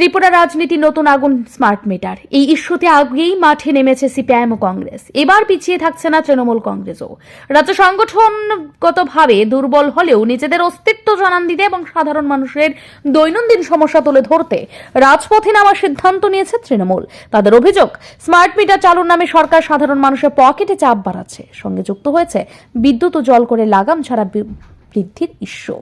ত্রিপুরা রাজনীতি নতুন আগুন স্মার্ট মিটার। এই ইস্যুতে আগেই মাঠে নেমেছে সিপিআইএম ও কংগ্রেস। এবার পিছিয়ে থাকছে না তৃণমূল কংগ্রেসও। রাজ্য সংগঠনগতভাবে দুর্বল হলেও নিজেদের অস্তিত্ব জানান দিতে এবং সাধারণ মানুষের দৈনন্দিন সমস্যা তুলে ধরতে রাজপথে নামার সিদ্ধান্ত নিয়েছে তৃণমূল। তাদের অভিযোগ, স্মার্ট মিটার চালুর নামে সরকার সাধারণ মানুষের পকেটে চাপ বাড়াচ্ছে। সঙ্গে যুক্ত হয়েছে, বিদ্যুৎ ও জল করে লাগাম ছাড়া বৃদ্ধির ইস্যু।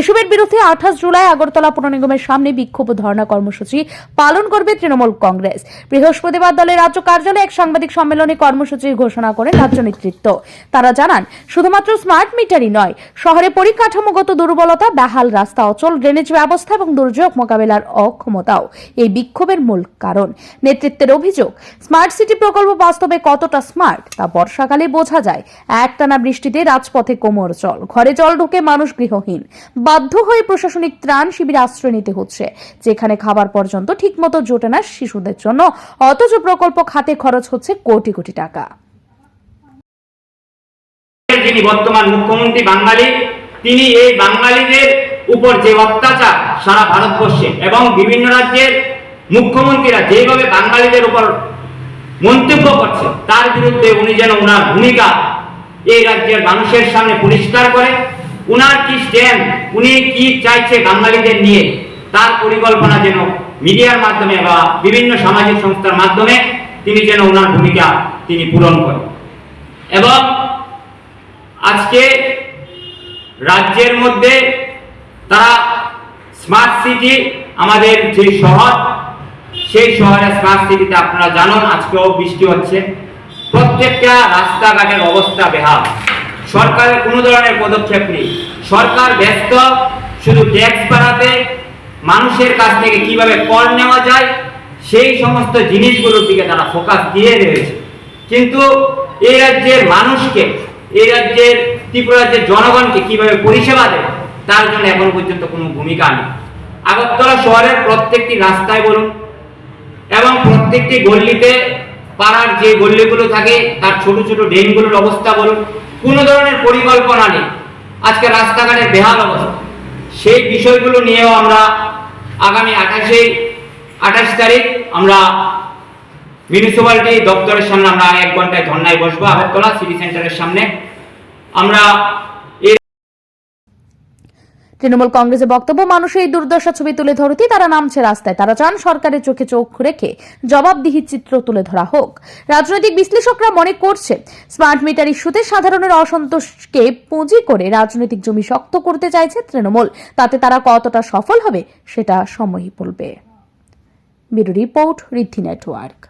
এসবের বিরুদ্ধে আঠাশ জুলাই আগরতলা পুর নিগমের সামনে বিক্ষোভ ধর্ণা কর্মসূচি পালন করবে তৃণমূল কংগ্রেস। বৃহস্পতিবার দলের রাজ্য কার্যালয়ে এক সাংবাদিক সম্মেলনে কর্মসূচির ঘোষণা করেন রাজ্য নেতৃত্ব। তারা জানান, শুধুমাত্র স্মার্ট মিটারই নয়, শহরে পরিকাঠামোগত দুর্বলতা, বেহাল রাস্তা, অচল ড্রেনেজ ব্যবস্থা এবং দুর্যোগ মোকাবেলার অক্ষমতাও এই বিক্ষোভের মূল কারণ। নেতৃত্বের অভিযোগ, স্মার্ট সিটি প্রকল্প বাস্তবে কতটা স্মার্ট তা বর্ষাকালে বোঝা যায়। একটানা বৃষ্টিতে রাজপথে কোমর জল, ঘরে জল ঢুকে মানুষ গৃহহীন। বাধ্য হয়ে প্রশাসনিক ত্রাণ শিবিরে আশ্রয় নিতে হচ্ছে, যেখানে খাবার পর্যন্ত ঠিকমতো জোটে না শিশুদের জন্য। অথচ প্রকল্প খাতে খরচ হচ্ছে কোটি কোটি টাকা। যিনি বর্তমান মুখ্যমন্ত্রী বাঙালি, তিনি এই বাঙালিদের উপর যে অত্যাচার সারা ভারতবর্ষে এবং বিভিন্ন রাজ্যের মুখ্যমন্ত্রীরা যেভাবে বাঙালিদের উপর মন্তব্য করছে, তার বিরুদ্ধে উনি যেন ওনার ভূমিকা এই রাজ্যের মানুষের সামনে পরিষ্কার করে উনার কি স্ট্যান্ড উনি কি চাইছে বাঙালিদের নিয়ে, তার পরিকল্পনা যেন মিডিয়ার মাধ্যমে বা বিভিন্ন সামাজিক সংস্থার মাধ্যমে তিনি যেন ওনার ভূমিকা তিনি পূরণ করেন। এবং আজকে রাজ্যের মধ্যে তারা স্মার্ট সিটি আমাদের যে শহর, সেই শহরে স্মার্ট সিটিতে আপনারা জানেন, আজকেও বৃষ্টি হচ্ছে। প্রত্যেকটা রাস্তাঘাটের অবস্থা বেহাল। সরকারের কোনো ধরনের পদক্ষেপ নেই। সরকার ব্যস্ত, শুধু ট্যাক্স বাড়াতে, মানুষের কাছ থেকে কীভাবে কর নেওয়া যায়, সেই সমস্ত জিনিসগুলোর দিকে তারা ফোকাস দিয়ে রয়েছে। কিন্তু এই রাজ্যের মানুষকে, এই রাজ্যের ত্রিপুরা রাজ্যের জনগণকে কীভাবে পরিষেবা দেয় তার জন্য এখন পর্যন্ত কোনো ভূমিকা নেই। আগরতলা শহরের প্রত্যেকটি রাস্তায় বলুন, এবং প্রত্যেকটি গল্লিতে পাড়ার যে গল্লিগুলো থাকে, তার ছোট ছোট ড্রেনগুলোর অবস্থা বলুন। কোনো ধরনের পরিকল্পনা নেই। আজকে রাস্তাঘাটের বেহাল অবস্থা। সেই বিষয়গুলো নিয়েও আমরা আগামী আঠাশে, আঠাশ তারিখ আমরা মিউনিসিপ্যালিটি দপ্তরের সামনে আমরা এক ঘন্টায় ধর্নায় বসবো, আগরতলা সিটি সেন্টারের সামনে। আমরা তৃণমূল কংগ্রেসের বক্তব্য মানুষের এই দুর্দশা ছবি তুলে ধরতে, তারা নামছে রাস্তায়। তারা চান সরকারের চোখে চোখ রেখে জবাবদিহির চিত্র তুলে ধরা হোক। রাজনৈতিক বিশ্লেষকরা মনে করছে, স্মার্ট মিটার ইস্যুতে সাধারণের অসন্তোষকে পুঁজি করে রাজনৈতিক জমি শক্ত করতে চাইছে তৃণমূল। তাতে তারা কতটা সফল হবে, সেটা সময়ই বলবে। Bureau report, Riddhi network.